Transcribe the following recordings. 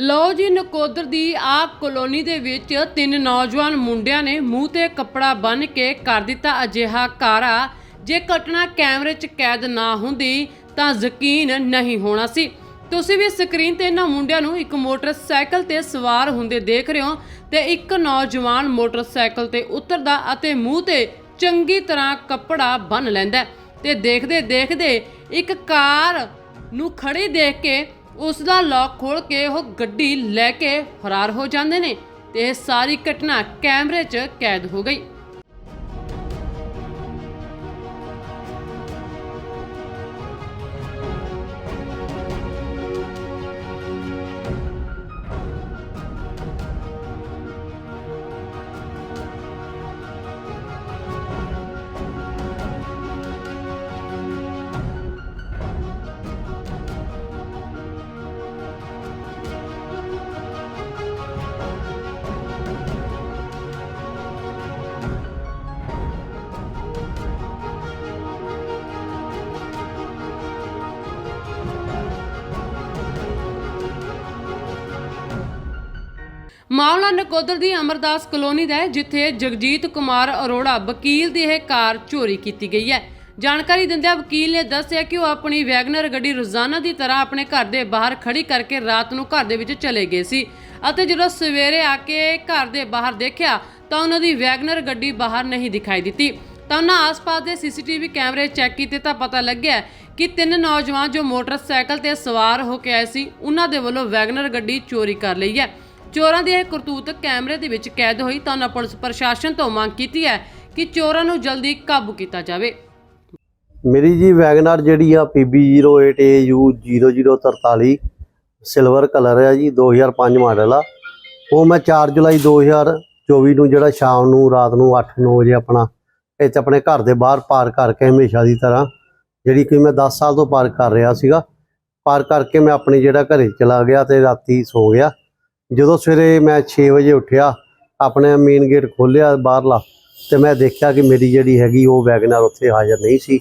ਲਓ ਜੀ, ਨਕੋਦਰ ਦੀ ਆ ਕਲੋਨੀ ਦੇ ਵਿੱਚ ਤਿੰਨ ਨੌਜਵਾਨ ਮੁੰਡਿਆਂ ਨੇ ਮੂੰਹ ਤੇ ਕੱਪੜਾ ਬੰਨ੍ਹ ਕੇ ਕਰ ਦਿੱਤਾ ਅਜਿਹਾ ਕਾਰਾ। ਜੇ ਘਟਨਾ ਕੈਮਰੇ 'ਚ ਕੈਦ ਨਾ ਹੁੰਦੀ, ਤਾਂ ਯਕੀਨ ਨਹੀਂ ਹੋਣਾ ਸੀ। ਤੁਸੀਂ ਵੀ ਸਕਰੀਨ ਤੇ ਇਹਨਾਂ ਮੁੰਡਿਆਂ ਨੂੰ ਇੱਕ ਮੋਟਰਸਾਈਕਲ ਤੇ ਸਵਾਰ ਹੁੰਦੇ ਦੇਖ ਰਹੇ ਹੋ ਤੇ ਇੱਕ ਨੌਜਵਾਨ ਮੋਟਰਸਾਈਕਲ ਤੇ ਉਤਰਦਾ ਅਤੇ ਮੂੰਹ ਤੇ ਚੰਗੀ ਤਰ੍ਹਾਂ ਕੱਪੜਾ ਬੰਨ ਲੈਂਦਾ ਹੈ ਤੇ ਦੇਖਦੇ ਦੇਖਦੇ ਇੱਕ ਕਾਰ ਨੂੰ ਖੜੀ ਦੇਖ ਕੇ ਉਸ ਦਾ ਲੌਕ ਖੋਲ ਕੇ ਉਹ ਗੱਡੀ ਲੈ ਕੇ ਫਰਾਰ ਹੋ ਜਾਂਦੇ ਨੇ ਤੇ ਇਹ ਸਾਰੀ ਘਟਨਾ ਕੈਮਰੇ 'ਚ ਕੈਦ ਹੋ ਗਈ। ਮਾਮਲਾ ਨਕੋਦਰ ਦੀ ਅਮਰਦਾਸ ਕਲੋਨੀ ਦਾ ਹੈ, ਜਿੱਥੇ ਜਗਜੀਤ ਕੁਮਾਰ ਅਰੋੜਾ ਵਕੀਲ ਦੀ ਇਹ ਕਾਰ ਚੋਰੀ ਕੀਤੀ ਗਈ ਹੈ। ਜਾਣਕਾਰੀ ਦਿੰਦਿਆਂ ਵਕੀਲ ਨੇ ਦੱਸਿਆ ਕਿ ਉਹ ਆਪਣੀ ਵੈਗਨਰ ਗੱਡੀ ਰੋਜ਼ਾਨਾ ਦੀ ਤਰ੍ਹਾਂ ਆਪਣੇ ਘਰ ਦੇ ਬਾਹਰ ਖੜੀ ਕਰਕੇ ਰਾਤ ਨੂੰ ਘਰ ਦੇ ਵਿੱਚ ਚਲੇ ਗਏ ਸੀ ਅਤੇ ਜਦੋਂ ਸਵੇਰੇ ਆ ਕੇ ਘਰ ਦੇ ਬਾਹਰ ਦੇਖਿਆ ਤਾਂ ਉਹਨਾਂ ਦੀ ਵੈਗਨਰ ਗੱਡੀ ਬਾਹਰ ਨਹੀਂ ਦਿਖਾਈ ਦਿੱਤੀ। ਤਾਂ ਉਹਨਾਂ ਆਸ-ਪਾਸ ਦੇ ਸੀਸੀਟੀਵੀ ਕੈਮਰੇ ਚੈੱਕ ਕੀਤੇ ਤਾਂ ਪਤਾ ਲੱਗਿਆ ਕਿ ਤਿੰਨ ਨੌਜਵਾਨ ਜੋ ਮੋਟਰਸਾਈਕਲ ਤੇ ਸਵਾਰ ਹੋ ਕੇ ਆਏ ਸੀ, ਉਹਨਾਂ ਦੇ ਵੱਲੋਂ ਵੈਗਨਰ ਗੱਡੀ ਚੋਰੀ ਕਰ ਲਈ ਹੈ। ਚੋਰਾਂ ਦੀ ਇਹ ਕਰਤੂਤ ਕੈਮਰੇ ਦੇ ਵਿੱਚ ਕੈਦ ਹੋਈ ਤਾਂ ਉਹਨਾਂ ਪੁਲਿਸ ਪ੍ਰਸ਼ਾਸਨ ਤੋਂ ਮੰਗ ਕੀਤੀ ਹੈ ਕਿ ਚੋਰਾਂ ਨੂੰ ਜਲਦੀ ਕਾਬੂ ਕੀਤਾ ਜਾਵੇ। ਮੇਰੀ ਜੀ ਵੈਗਨਾਰ ਜਿਹੜੀ ਆ PB08AU0043 ਸਿਲਵਰ ਕਲਰ ਹੈ ਜੀ 2005 ਮਾਡਲ ਆ। ਉਹ ਮੈਂ 4 ਜੁਲਾਈ 2024 ਨੂੰ ਜਿਹੜਾ ਸ਼ਾਮ ਨੂੰ, ਰਾਤ ਨੂੰ 8-9 ਵਜੇ ਆਪਣਾ ਇੱਥੇ ਆਪਣੇ ਘਰ ਦੇ ਬਾਹਰ ਪਾਰ ਕਰਕੇ ਹਮੇਸ਼ਾ ਦੀ ਤਰ੍ਹਾਂ, ਜਿਹੜੀ ਕਿ ਮੈਂ 10 ਸਾਲ ਤੋਂ ਪਾਰ ਕਰ ਰਿਹਾ ਸੀਗਾ। ਪਾਰ ਕਰਕੇ ਮੈਂ ਆਪਣੇ ਜਿਹੜਾ ਘਰੇ ਚਲਾ ਗਿਆ ਤੇ ਰਾਤੀ ਸੋ ਗਿਆ। ਜਦੋਂ ਸਵੇਰੇ ਮੈਂ 6 ਵਜੇ ਉੱਠਿਆ, ਆਪਣੇ ਮੇਨ ਗੇਟ ਖੋਲ੍ਹਿਆ ਬਾਹਰਲਾ, ਤੇ ਮੈਂ ਦੇਖਿਆ ਕਿ ਮੇਰੀ ਜਿਹੜੀ ਹੈਗੀ ਉਹ ਵੈਗਨਾਰ ਉੱਥੇ ਹਾਜ਼ਰ ਨਹੀਂ ਸੀ,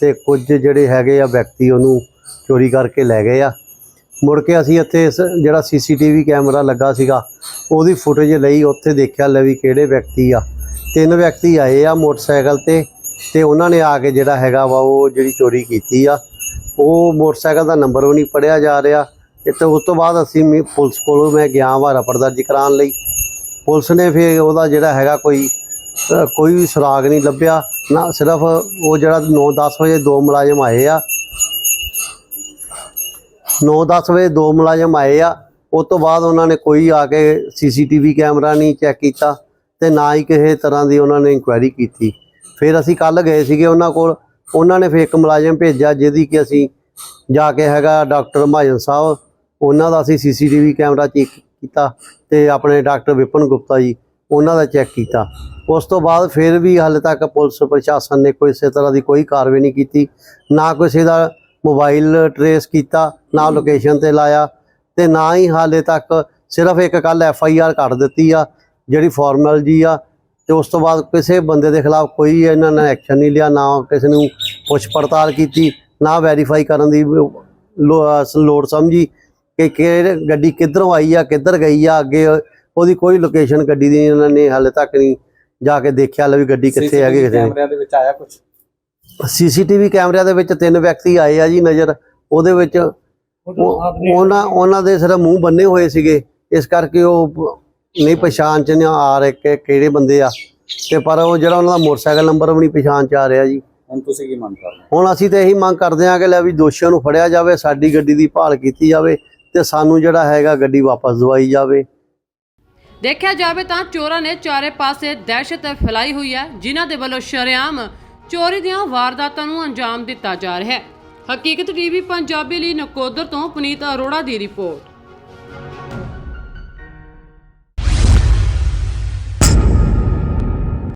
ਤੇ ਕੁਝ ਜਿਹੜੇ ਹੈਗੇ ਆ ਵਿਅਕਤੀ ਉਹਨੂੰ ਚੋਰੀ ਕਰਕੇ ਲੈ ਗਏ ਆ। ਮੁੜ ਕੇ ਅਸੀਂ ਇੱਥੇ ਇਸ ਜਿਹੜਾ ਸੀਸੀਟੀਵੀ ਕੈਮਰਾ ਲੱਗਾ ਸੀਗਾ, ਉਹਦੀ ਫੁਟੇਜ ਲਈ ਉੱਥੇ ਦੇਖਿਆ ਲੈ ਵੀ ਕਿਹੜੇ ਵਿਅਕਤੀ ਆ। ਤਿੰਨ ਵਿਅਕਤੀ ਆਏ ਆ ਮੋਟਰਸਾਈਕਲ ਤੇ ਤੇ ਉਹਨਾਂ ਨੇ ਆ ਕੇ ਜਿਹੜਾ ਹੈਗਾ ਵਾ ਉਹ ਜਿਹੜੀ ਚੋਰੀ ਕੀਤੀ ਆ, ਉਹ ਮੋਟਰਸਾਈਕਲ ਦਾ ਨੰਬਰ ਵੀ ਨਹੀਂ ਪੜਿਆ ਜਾ ਰਿਹਾ। ਤੇ ਉਸ ਤੋਂ ਬਾਅਦ ਅਸੀਂ ਮੀ- ਪੁਲਿਸ ਕੋਲੋਂ ਮੈਂ ਗਿਆ ਵਾ ਰਪੜ ਦਰਜ ਕਰਾਉਣ ਲਈ। ਪੁਲਿਸ ਨੇ ਫਿਰ ਉਹਦਾ ਜਿਹੜਾ ਹੈਗਾ ਕੋਈ ਕੋਈ ਵੀ ਸੁਰਾਗ ਨਹੀਂ ਲੱਭਿਆ। ਨਾ ਸਿਰਫ ਉਹ ਜਿਹੜਾ 9-10 ਵਜੇ ਦੋ ਮੁਲਾਜ਼ਮ ਆਏ ਆ। 9-10 ਵਜੇ ਦੋ ਮੁਲਾਜ਼ਮ ਆਏ ਆ। ਉਸ ਤੋਂ ਬਾਅਦ ਉਹਨਾਂ ਨੇ ਕੋਈ ਆ ਕੇ ਸੀਸੀਟੀਵੀ ਕੈਮਰਾ ਨਹੀਂ ਚੈੱਕ ਕੀਤਾ ਤੇ ਨਾ ਹੀ ਕਿਸੇ ਤਰ੍ਹਾਂ ਦੀ ਉਹਨਾਂ ਨੇ ਇਨਕੁਆਇਰੀ ਕੀਤੀ। ਫਿਰ ਅਸੀਂ ਕੱਲ ਗਏ ਸੀਗੇ ਉਹਨਾਂ ਕੋਲ। ਉਹਨਾਂ ਨੇ ਫਿਰ ਇੱਕ ਮੁਲਾਜ਼ਮ ਭੇਜਿਆ ਜਿਹਦੀ ਕਿ ਅਸੀਂ ਜਾ ਕੇ ਹੈਗਾ ਡਾਕਟਰ ਮਹਾਜਨ ਸਾਹਿਬ ਉਹਨਾਂ ਦਾ ਅਸੀਂ ਸੀਸੀਟੀਵੀ ਕੈਮਰਾ ਚੈੱਕ ਕੀਤਾ ਤੇ ਆਪਣੇ ਡਾਕਟਰ ਵਿਪਨ ਗੁਪਤਾ ਜੀ, ਉਹਨਾਂ ਦਾ ਚੈੱਕ ਕੀਤਾ। ਉਸ ਤੋਂ ਬਾਅਦ ਫਿਰ ਵੀ ਹਾਲੇ ਤੱਕ ਪੁਲਿਸ ਪ੍ਰਸ਼ਾਸਨ ਨੇ ਕੋਈ ਇਸੇ ਤਰ੍ਹਾਂ ਦੀ ਕੋਈ ਕਾਰਵਾਈ ਨਹੀਂ ਕੀਤੀ। ਨਾ ਕਿਸੇ ਦਾ ਮੋਬਾਈਲ ਟਰੇਸ ਕੀਤਾ, ਨਾ ਲੋਕੇਸ਼ਨ ਤੇ ਲਾਇਆ ਤੇ ਨਾ ਹੀ ਹਾਲੇ ਤੱਕ ਸਿਰਫ ਇੱਕ ਕੱਲ ਐਫ ਆਈ ਆਰ ਕੱਢ ਦਿੱਤੀ ਆ, ਜਿਹੜੀ ਫਾਰਮਲ ਜੀ ਆ ਤੇ ਉਸ ਤੋਂ ਬਾਅਦ ਕਿਸੇ ਬੰਦੇ ਦੇ ਖਿਲਾਫ ਕੋਈ ਇਹਨਾਂ ਨੇ ਐਕਸ਼ਨ ਨਹੀਂ ਲਿਆ, ਨਾ ਕਿਸੇ ਨੂੰ ਪੁੱਛ ਪੜਤਾਲ ਕੀਤੀ, ਨਾ ਵੈਰੀਫਾਈ ਕਰਨ ਦੀ ਲੋੜ ਸਮਝੀ। ਕਿ ਕਿਹੜੇ ਗੱਡੀ ਕਿੱਧਰੋਂ ਆਈ ਆ ਕਿੱਧਰ ਗਈ ਆ ਅੱਗੇ ਉਹਦੀ ਕੋਈ ਲੋਕੇਸ਼ਨ ਗੱਡੀ ਦੀ ਇਹਨਾਂ ਨੇ ਹਾਲੇ ਤੱਕ ਨਹੀਂ ਜਾ ਕੇ ਦੇਖਿਆ ਲੈ ਵੀ ਗੱਡੀ ਕਿੱਥੇ ਹੈਗੀ ਕਿੱਥੇ ਕੈਮਰਿਆਂ ਦੇ ਵਿੱਚ ਆਇਆ ਕੁਝ ਸੀਸੀਟੀਵੀ ਕੈਮਰਿਆਂ ਦੇ ਵਿੱਚ ਤਿੰਨ ਵਿਅਕਤੀ ਆਏ ਆ ਜੀ ਨਜ਼ਰ ਉਹਦੇ ਵਿੱਚ ਉਹ- ਉਹਨਾਂ ਉਹਨਾਂ ਦੇ ਸਿਰ ਮੂੰਹ ਬੰਨੇ ਹੋਏ ਸੀਗੇ ਇਸ ਕਰਕੇ ਉਹ ਨਹੀਂ ਪਛਾਣ ਚ ਨਹੀਂ ਆ ਰਹੇ ਕਿ ਕਿਹੜੇ ਬੰਦੇ ਆ। ਤੇ ਪਰ ਉਹ ਜਿਹੜਾ ਉਹਨਾਂ ਦਾ ਮੋਟਰਸਾਈਕਲ ਨੰਬਰ ਵੀ ਨਹੀਂ ਪਛਾਣ ਚ ਆ ਰਿਹਾ ਜੀ। ਹੁਣ ਤੁਸੀਂ ਕੀ ਮੰਗ ਕਰ ਰਹੇ ਹੋ? ਹੁਣ ਅਸੀਂ ਤੇ ਇਹੀ ਮੰਗ ਕਰਦੇ ਹਾਂ ਕਿ ਲੈ ਵੀ ਦੋਸ਼ੀਆਂ ਨੂੰ ਫੜਿਆ ਜਾਵੇ ਸਾਡੀ ਗੱਡੀ ਦੀ ਭਾਲ ਕੀਤੀ ਜਾਵੇ ਤੇ ਸਾਨੂੰ ਜਿਹੜਾ ਹੈਗਾ ਗੱਡੀ ਵਾਪਸ ਦਵਾਈ ਜਾਵੇ। ਦੇਖਿਆ ਜਾਵੇ ਤਾਂ ਚੋਰਾਂ ਨੇ ਚਾਰੇ ਪਾਸੇ ਦਹਿਸ਼ਤ ਫੈਲਾਈ ਹੋਈ ਹੈ, ਜਿਨ੍ਹਾਂ ਦੇ ਵੱਲੋਂ ਸ਼ਰੇਆਮ ਚੋਰੀ ਦੀਆਂ ਵਾਰਦਾਤਾਂ ਨੂੰ ਅੰਜਾਮ ਦਿੱਤਾ ਜਾ ਰਿਹਾ ਹੈ। ਹਕੀਕਤ ਟੀਵੀ ਪੰਜਾਬੀ ਲਈ ਨਕੋਦਰ ਤੋਂ ਪੁਨੀਤ ਅਰੋੜਾ ਦੀ ਰਿਪੋਰਟ।